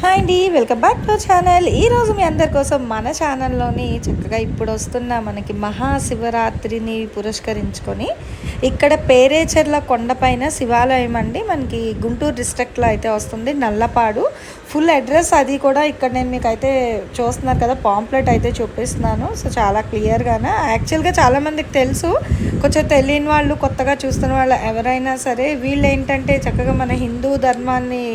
Hi అండి welcome back to channel. ఈరోజు మీ అందరి కోసం మన ఛానల్లోని చక్కగా ఇప్పుడు వస్తున్న మనకి మహాశివరాత్రిని పురస్కరించుకొని ఇక్కడ పేరేచర్ల కొండపైన శివాలయం అండి. మనకి గుంటూరు డిస్ట్రిక్ట్లో అయితే వస్తుంది నల్లపాడు. ఫుల్ అడ్రస్ అది కూడా ఇక్కడ నేను మీకు అయితే చూస్తున్నారు కదా పాంప్లెట్ అయితే చూపిస్తున్నాను. సో చాలా క్లియర్గానే? యాక్చువల్గా చాలామందికి తెలుసు కొంచెం తెలియని వాళ్ళు కొత్తగా చూస్తున్న వాళ్ళు ఎవరైనా సరే వీళ్ళు ఏంటంటే చక్కగా మన హిందూ ధర్మాన్ని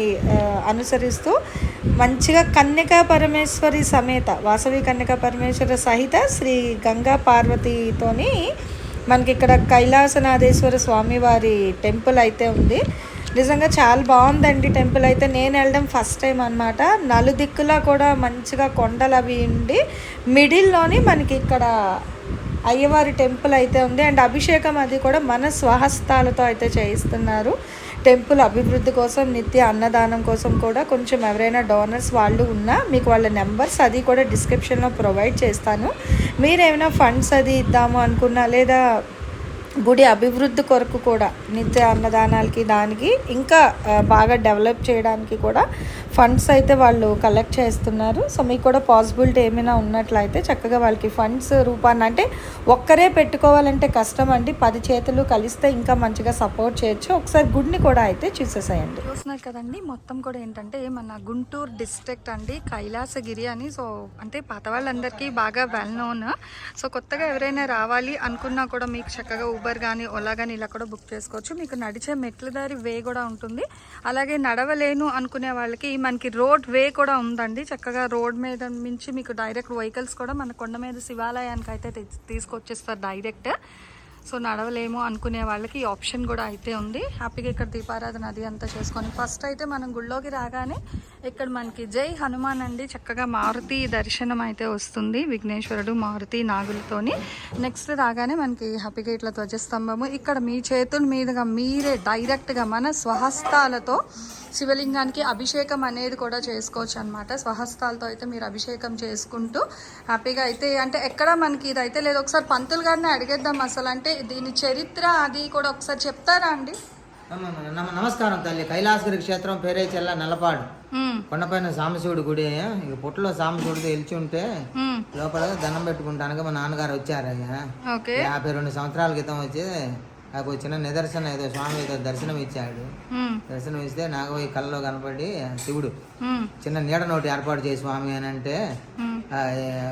అనుసరిస్తూ మంచిగా కన్యకా పరమేశ్వరి సమేత వాసవి కన్యకా పరమేశ్వర సహిత శ్రీ గంగా పార్వతితోని మనకి ఇక్కడ కైలాసనాథేశ్వర స్వామివారి టెంపుల్ అయితే ఉంది. నిజంగా చాలా బాగుందండి టెంపుల్ అయితే. నేను వెళ్ళడం ఫస్ట్ టైం అనమాట నలుదిక్కులా కూడా మంచిగా కొండలు అవి ఉండి మిడిల్లోని మనకి ఇక్కడ అయ్యవారి టెంపుల్ అయితే ఉంది. అండ్ అభిషేకం అది కూడా మన స్వహస్తాలతో అయితే చేయిస్తున్నారు. టెంపుల్ అభివృద్ధి కోసం నిత్య అన్నదానం కోసం కూడా కొంచెం ఎవరైనా డోనర్స్ వాళ్ళు ఉన్నా మీకు వాళ్ళ నెంబర్స్ అది కూడా డిస్క్రిప్షన్లో ప్రొవైడ్ చేస్తాను. మీరు ఏమైనా ఫండ్స్ అది ఇద్దాము అనుకున్నా లేదా గుడి అభివృద్ధి కొరకు కూడా నిత్య అన్నదానాలకి దానికి ఇంకా బాగా డెవలప్ చేయడానికి కూడా ఫండ్స్ అయితే వాళ్ళు కలెక్ట్ చేస్తున్నారు. సో మీకు కూడా పాసిబిలిటీ ఏమైనా ఉన్నట్లయితే చక్కగా వాళ్ళకి ఫండ్స్ రూపాన్ని అంటే ఒక్కరే పెట్టుకోవాలంటే కష్టం అండి. పది చేతులు కలిస్తే ఇంకా మంచిగా సపోర్ట్ చేయొచ్చు. ఒకసారి గుడిని కూడా అయితే చూసేసేయండి. చూస్తున్నారు కదండి మొత్తం కూడా ఏంటంటే మన గుంటూరు డిస్ట్రిక్ట్ అండి కైలాసగిరి అని. సో అంటే పాత వాళ్ళందరికీ బాగా వెల్ నోన్ సో కొత్తగా ఎవరైనా రావాలి అనుకున్నా కూడా మీకు చక్కగా ఊబర్ కానీ ఓలా కానీ ఇలా కూడా బుక్ చేసుకోవచ్చు. మీకు నడిచే మెట్ల దారి వే కూడా ఉంటుంది. అలాగే నడవలేను అనుకునే వాళ్ళకి మనకి రోడ్ వే కూడా ఉందండి. చక్కగా రోడ్ మీద నుంచి మీకు డైరెక్ట్ వెహికల్స్ కూడా మన కొండ మీద శివాలయానికి అయితే తీసుకొచ్చేస్తారు డైరెక్ట్. సో నడవలేము అనుకునే వాళ్ళకి ఈ ఆప్షన్ కూడా అయితే ఉంది. హ్యాపీగా ఇక్కడ దీపారాధన అది అంతా చేసుకొని ఫస్ట్ అయితే మనం గుళ్ళోకి రాగానే ఇక్కడ మనకి జై హనుమాన్ అండి. చక్కగా మారుతి దర్శనం అయితే వస్తుంది విఘ్నేశ్వరుడు మారుతి నాగులతోని. నెక్స్ట్ రాగానే మనకి హ్యాపీగా ఇట్లా ధ్వజస్తంభము. ఇక్కడ మీ చేతుల మీదుగా మీరే డైరెక్ట్గా మన స్వహస్తాలతో శివలింగానికి అభిషేకం అనేది కూడా చేసుకోవచ్చు అనమాట స్వహస్తాలతో అయితే మీరు అభిషేకం చేసుకుంటూ హ్యాపీగా అయితే అంటే ఎక్కడ మనకి ఇదైతే లేదు. ఒకసారి పంతులు గారిని అడిగేద్దాం అసలు అంటే దీని చరిత్ర అది కూడా ఒకసారి చెప్తారా అండి? నమ- నమ- నమస్కారం తల్లి. కైలాసగిరి క్షేత్రం పేరే చెల్ల నల్లపాడు. కొండపైన సాంబశివుడి గుడి ఇక పుట్టలో సాంబశివుడితో వెలిచి ఉంటే లోపల దండం పెట్టుకుంటానికి మా నాన్నగారు వచ్చారయ్యా ఓకే. యాభై రెండు సంవత్సరాల క్రితం వచ్చి నాకు చిన్న నిదర్శనం ఏదో స్వామి ఏదో దర్శనం ఇచ్చాడు. దర్శనం ఇస్తే నాకు ఈ కళ్ళలో కనపడి శివుడు చిన్న నీడ నోటి ఏర్పాటు చేసి స్వామి అని అంటే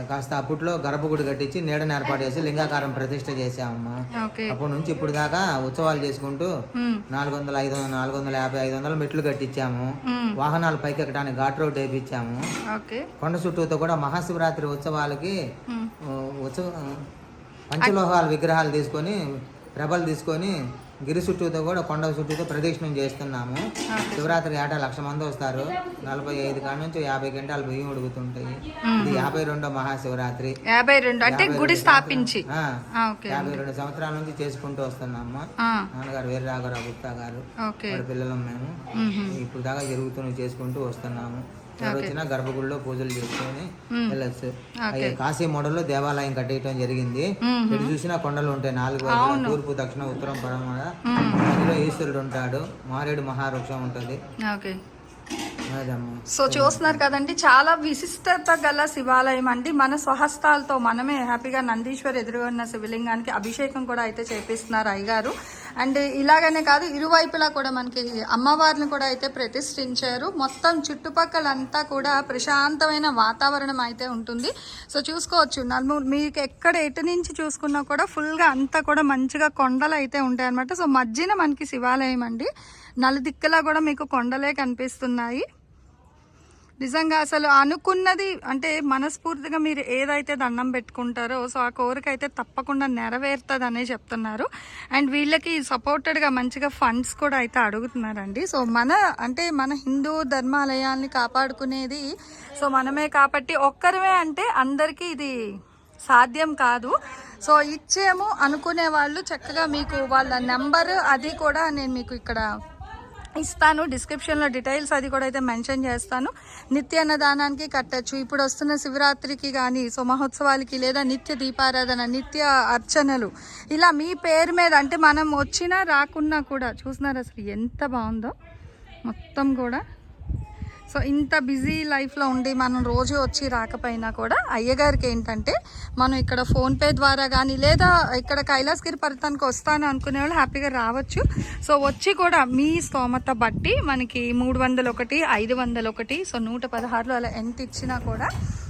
కాస్త అప్పట్లో గర్భగుడి కట్టించి నీడను ఏర్పాటు చేసి లింగాకారం ప్రతిష్ట చేసామమ్మా అప్పటి నుంచి ఇప్పుడు దాకా ఉత్సవాలు చేసుకుంటూ నాలుగు వందల ఐదు వందల నాలుగు వందల యాభై ఐదు వందల మెట్లు కట్టించాము. వాహనాలు పైకి ఎక్కడానికి ఘాట్ రోడ్ వేయించాము కొండ చుట్టూతో కూడా మహాశివరాత్రి ఉత్సవాలకి ఉత్సవ పంచలోహాల విగ్రహాలు తీసుకొని ప్రభలు తీసుకొని గిరి చుట్టూతో కూడా కొండ చుట్టూతో ప్రదక్షిణం చేస్తున్నాము. శివరాత్రి ఏటా లక్ష మంది వస్తారు. నలభై ఐదు కాడ నుంచి యాభై గంటలు బియ్యం ఉడుకుతుంటాయి. ఇది యాభై రెండో మహాశివరాత్రి. యాభై రెండు అంటే గుడి స్థాపించి. యాభై రెండు సంవత్సరాల నుంచి చేసుకుంటూ వస్తున్నాము. నాన్నగారు వీర రాఘవరావు గుప్తా గారు. పిల్లలం మేము. ఇప్పుడు దాకా జరుగుతూ చేసుకుంటూ వస్తున్నాము. ఎవరు వచ్చినా గర్భగుడిలో పూజలు చేసుకొని వెళ్ళొచ్చు. కాశీ మోడల్లో దేవాలయం కట్టేయటం జరిగింది. ఇటు చూసినా కొండలు ఉంటాయి. నాలుగు తూర్పు దక్షిణ ఉత్తరం పడమర మధ్యలో ఈశ్వరుడు ఉంటాడు. మారేడు మహావృక్షం ఉంటుంది. సో చూస్తున్నారు కదండి చాలా విశిష్టత గల శివాలయం అండి. మన స్వహస్తాలతో మనమే హ్యాపీగా నందీశ్వర్ ఎదురుగా ఉన్న శివలింగానికి అభిషేకం కూడా అయితే చేపిస్తున్నారు అయ్యగారు. అండ్ ఇలాగనే కాదు ఇరువైపులా కూడా మనకి అమ్మవారిని కూడా అయితే ప్రతిష్ఠించారు. మొత్తం చుట్టుపక్కలంతా కూడా ప్రశాంతమైన వాతావరణం అయితే ఉంటుంది. సో చూసుకోవచ్చు నలుము మీకు ఎక్కడ ఎటు నుంచి చూసుకున్నా కూడా ఫుల్గా అంతా కూడా మంచిగా కొండలు అయితే ఉంటాయి అనమాట సో మధ్యన మనకి శివాలయం అండి. నలుదిక్కులా కూడా మీకు కొండలే కనిపిస్తున్నాయి. నిజంగా అసలు అనుకున్నది అంటే మనస్ఫూర్తిగా మీరు ఏదైతే దండం పెట్టుకుంటారో సో ఆ కోరిక అయితే తప్పకుండా నెరవేరుతుంది అనే చెప్తున్నారు. అండ్ వీళ్ళకి సపోర్టెడ్గా మంచిగా ఫండ్స్ కూడా అయితే అడుగుతున్నారండి. సో మన అంటే మన హిందూ ధర్మాలయాల్ని కాపాడుకునేది సో మనమే కాబట్టి ఒక్కరమే అంటే అందరికీ ఇది సాధ్యం కాదు. సో ఇచ్చేము అనుకునే వాళ్ళు చక్కగా మీకు వాళ్ళ నెంబర్ అది కూడా నేను మీకు ఇక్కడ ఇస్తాను. డిస్క్రిప్షన్లో డీటెయిల్స్ అది కూడా అయితే మెన్షన్ చేస్తాను. నిత్య అన్నదానానికి కట్టచ్చు. ఇప్పుడు వస్తున్న శివరాత్రికి కానీ సో మహోత్సవాలకి లేదా నిత్య దీపారాధన నిత్య అర్చనలు. ఇలా మీ పేరు మీద అంటే మనం వచ్చినా రాకున్నా కూడా చూస్తున్నారు అసలు ఎంత బాగుందో? మొత్తం కూడా సో ఇంత బిజీ లైఫ్లో ఉండి మనం రోజు వచ్చి రాకపోయినా కూడా అయ్యగారికి ఏంటంటే మనం ఇక్కడ ఫోన్పే ద్వారా కానీ లేదా ఇక్కడ కైలాసగిరి పర్వతానికి వస్తాను అనుకునే వాళ్ళు హ్యాపీగా రావచ్చు. సో వచ్చి కూడా మీ స్తోమత బట్టి మనకి మూడు వందలు ఒకటి ఐదు వందలు ఒకటి సో నూట పదహారులో అలా ఎంత ఇచ్చినా కూడా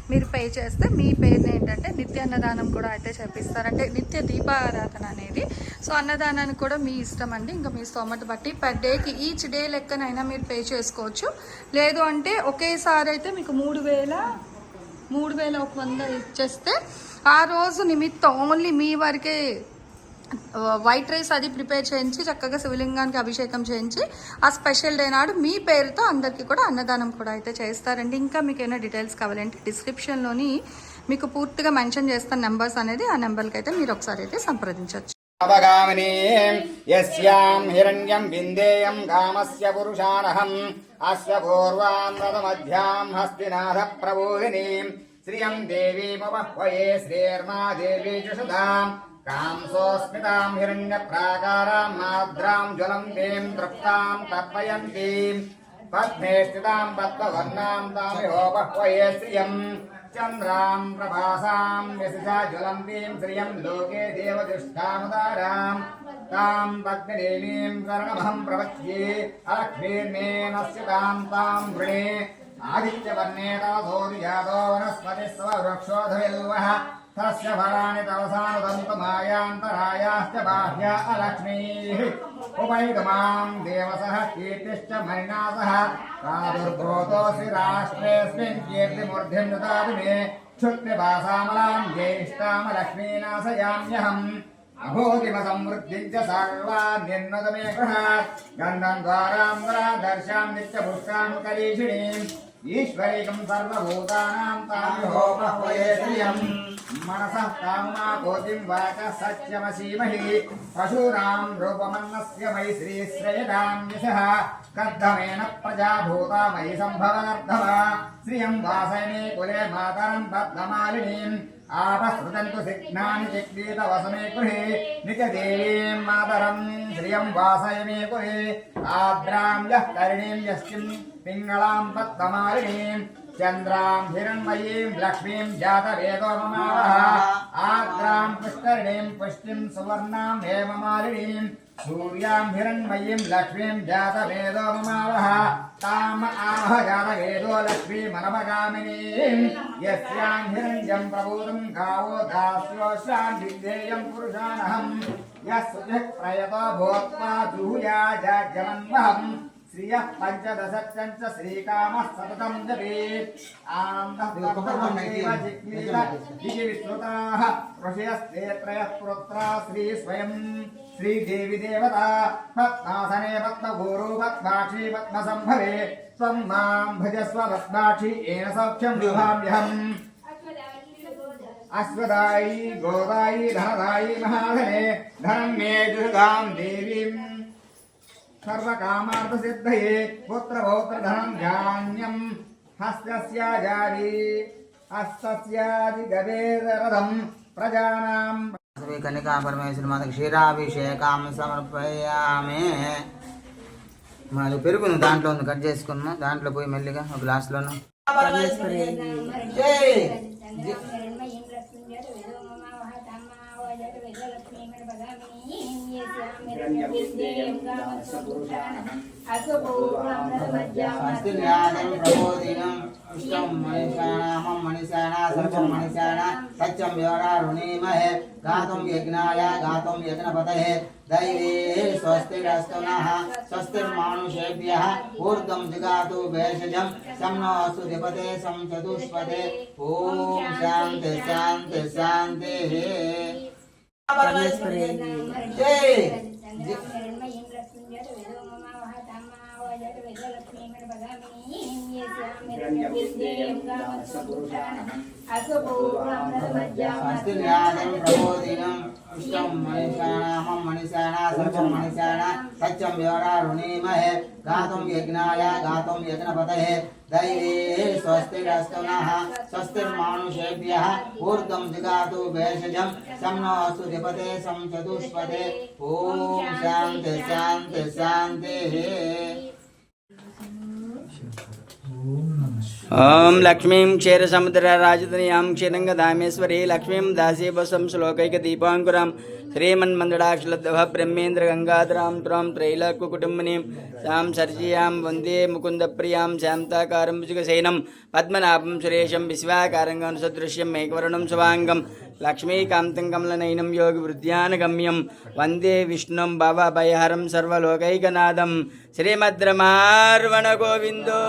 మీరు పే చేస్తే మీ పేరుని ఏంటంటే నిత్య అన్నదానం కూడా అయితే చేపిస్తారు. అంటే నిత్య దీపారాధన అనేది. సో అన్నదానానికి కూడా మీ ఇష్టం అండి. ఇంకా మీ స్తోమత బట్టి పర్ డేకి ఈచ్ డే లెక్కనైనా మీరు పే చేసుకోవచ్చు. లేదు అంటే ఒకేసారి అయితే మీకు మూడు వేల మూడు వేల ఒక వంద ఇచ్చేస్తే ఆ రోజు నిమిత్తం ఓన్లీ మీ వరకే వైట్ రైస్ అది ప్రిపేర్ చేయించి చక్కగా శివలింగానికి అభిషేకం చేయించి ఆ స్పెషల్ డే నాడు మీ పేరుతో అందరికీ కూడా అన్నదానం కూడా అయితే చేస్తారండి ఇంకా మీకు ఏమైనా డీటెయిల్స్ కావాలంటే డిస్క్రిప్షన్లోని మీకు పూర్తిగా మెన్షన్ చేస్తాను నెంబర్స్ అనేది ఆ నెంబర్కి అయితే మీరు ఒకసారి అయితే సంప్రదించవచ్చు. అవగామిని యస్యాం హిరణ్యం విందేయం కామస్య పురుషానహం. అస్య పూర్వాం రథమధ్యాం హస్తినాథ ప్రబోధినీం. श्रियम् देवी श्रीर्मादेवी श्रीर्मा कांसोऽस्मिताम् हिरण्यप्राकाराम् माद्राम् ज्वलम् देम् तृप्ताम् तर्पयन्तीम् पद्मे स्थिताम् पद्मवर्णाम् तामिहोपह्वये श्रियम् चन्द्राम् प्रभासाम् व्यसिषा ज्वलन्तीम् श्रियम् लोके देवदृष्टामुदाराम् ताम् पद्मदेवीम् कर्णभम् प्रवच्ये। अलक्ष्मीर्मेणस्य ताम् ताम् वृणे। आदित्यवर्णेन सूर्यादो वनस्पतिः स्व वृक्षोधविल्वः तस्य फलानि तवसानुतन्तुमायान्तरायाश्च बाह्या अलक्ष्मीः उपैतमाम् देवसः कीर्तिश्च मणिना सह प्रादुर्भूतोऽसि राष्ट्रेऽस्मिन् कीर्तिमूर्धिम् ददाति मे क्षुत्रिभासामलाम् ज्येष्ठामलक्ष्मीनाशयाम्यहम् अभूतिमसमृद्धिं च सर्वान्यन्नतमे गृहात् गन्धम् द्वाराम् दर्शाम् नित्यपुष्काम् करीषिणीम् ईश्वरीकं सर्वभूतानां तामिहोपह्वयेश्रियं मनसः कामुना कोटिं वाचः सत्यमसीमहि पशूनां रूपमन्नस्य मयि श्रीश्रयदान्यशः कद्धमेन प्रजा भूता मयि श्रियं वासयने कुले मातरं पद्ममालिनीम् కులే మాతరం పద్మమాలినీం ఆపస్మృతంతు సిగ్నాని చిక్లీత వసమే గృహే నిత్యదేవీం మాతరం శ్రియం వాసయమే కులే ఆద్రాం యః కరిణీం యశ్చిం పింగళాం పద్మమాలినీం చంద్రాం హిరణ్మయీం లక్ష్మీం జాతవేదో మమావహ ఆద్రాం పుష్కరిణీం పుష్టిం హిరణ్మయీం లక్ష్మీం జాతవేదో మమావహ. తామ ఆహ జాతవేదో లక్ష్మీమనమగామినీం యస్యాం హిరణ్యం ప్రబోధం గావో దాస్యోశ్రాం విద్యేయం పురుషానహం. యస్సు ప్రయతో భూత్వా జూయా జాజ్యమన్వహం శ్రియ పంచదశంచ శ్రీకామ సతతం జపేత్ విశ్రుతాః. ఋషయస్తే త్రయః పుత్రా శ్రీ స్వయం. శ్రీదేవి దేవత పద్మాసనే పద్మగోరు పద్మాక్షి పద్మసంభవే త్వం మాం భజస్వ పద్మాక్షి ఏన సౌఖ్యం విభామ్యహం అశ్వదాయి గోదాయి ధనదాయి మహాధనే ధనం మే జుగాం దేవీం సర్వకామార్థసిద్ధయే పుత్రపౌత్రధనం ధాన్యం హస్తస్యాజాది హస్తస్యాది గవేదరథం ప్రజానాం శ్రీ కన్యకా పరమేశ్వరి మాత క్షీరాభిషేకం సమర్పయామే మాది పెరుగుంది దాంట్లో ఉంది కట్ చేసుకున్నాం. దాంట్లో పోయి మెల్లిగా ఒక గ్లాస్లోను జై! స్వస్తి జ్ఞానం ప్రబోధినం పుష్టం మనిషాణమం మనిషాణ సర్వం మనిషాణ సత్యం వివరారుణీమహే గాతుం యజ్ఞాయ గాతుం యజ్ఞపతయే దైవే స్వస్తిరస్తు నః స్వస్తిర్మానుషేభ్యः ఊర్ధ్వం జిగాతు భేషజం సం నో అస్తు ధిపతే సం చతుష్పదే ఓం శాంతి శాంతి స్వస్తిర్యాదం ప్రబోధినం పుష్టం మనిషాణామం మనిషాణా సత్యం మనిషాణా సత్యం వ్యవరారుణీమహే గాతుం యజ్ఞాయ గాతుం యజ్ఞపతయే दैवे स्वस्तिरस्तनः स्वस्तिर्मानुषेभ्यः ऊर्ध्वं जिगातु भेषजं सं नोऽस्तु दिपते सं चतुष्पदे ॐ शान्ति शान्ति शान्तिः ఓం లక్ష్మీం క్షీర సముద్ర రాజధనియాం క్షీరంగ ధామేశ్వరి లక్ష్మీం దాసీభసం శ్లోకైక దీపాంకురాం శ్రీమన్మందడాక్షలద్భ బ్రహ్మేంద్ర గంగాధరాం త్వం త్రైలాకు కుటుంబనీం సాం సర్జయాం వందే ముకుంద ప్రియాం శాంతాకారం భుజుగశైనం పద్మనాభం సురేషం విశ్వాకారంగా సదృశ్యం మేకవర్ణం శుభాంగం లక్ష్మీకాంతం కమలనయనం యోగి వృద్ధ్యానగమ్యం వందే విష్ణుం భవభయహరం సర్వలోకైకనాథం శ్రీమద్రమార్వణ గోవిందో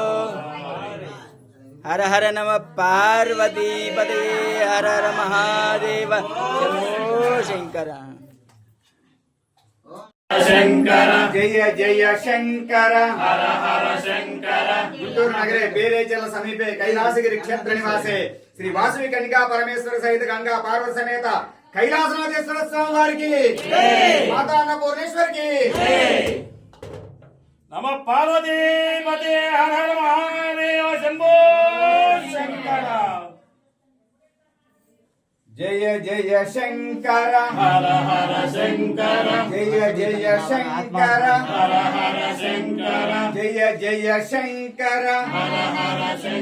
हर हर नम पार्वती पदे हर हर महादेव शंभो शंकर शंकर जय जय शंकर हर हर शंकर गुंटूर नगरे बेरेचल समीपे कैलासगिरि क्षेत्र निवासे శ్రీ వాసవి కనికా పరమేశ్వర సహిత గంగా పార్వతి సమేత కైలాసనాథేశ్వర స్వామి వారికి మాతా అన్నపూర్ణేశ్వరికి నమ పార్వతీపతే హర హర మహాదేవ శంభో శంకర జయ జయ శంకర హర హర శంకర జయ జయ శంకర హర హర శంకర జయ జయ శంకర హర హర శంకర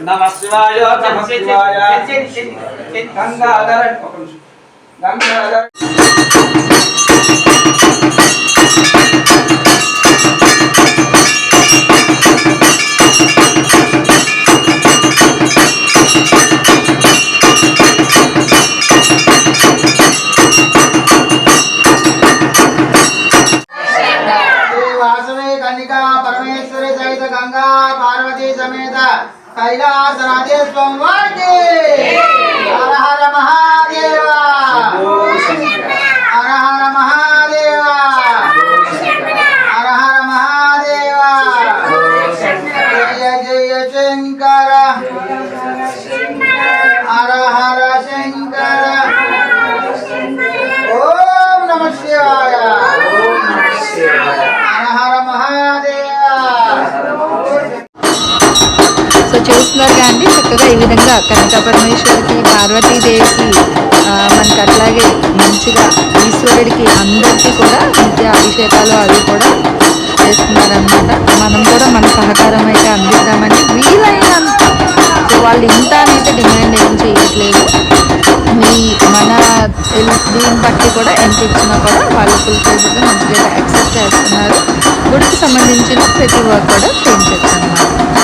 నమస్వాయ నమస్వాయ గంగాధర. గంగాధర. కైలాస రాజేశ్వరం వారికి హర హర మహాదేవ! హర హర మహాదేవ! హర హర మహాదేవ! జయ జయ శంకర! హర హర శంకర! ఓం నమ శివాయ! హర హర మహాదేవ! సో చూస్తున్నారు. కానీ చక్కగా ఈ విధంగా కనక పరమేశ్వరికి పార్వతీదేవికి మనకి అట్లాగే మంచిగా ఈశ్వరుడికి అందరికీ కూడా నిత్య అభిషేకాలు అవి కూడా చేస్తున్నారనమాట మనం కూడా మన సహకారం అయితే అందిద్దామని వీలైనంత సో వాళ్ళు ఇంత అనేది డిమాండ్ ఏం చేయట్లేదు. మీ మన ఇల్- దీన్ని బట్టి కూడా ఎంత ఇచ్చినా కూడా వాళ్ళు ఫుల్ ప్రైజ్గా మంచిగా యాక్సెప్ట్ చేస్తున్నారు. గుడికి సంబంధించిన ప్రతి వర్క్ కూడా చేయించచ్చు అన్నమాట.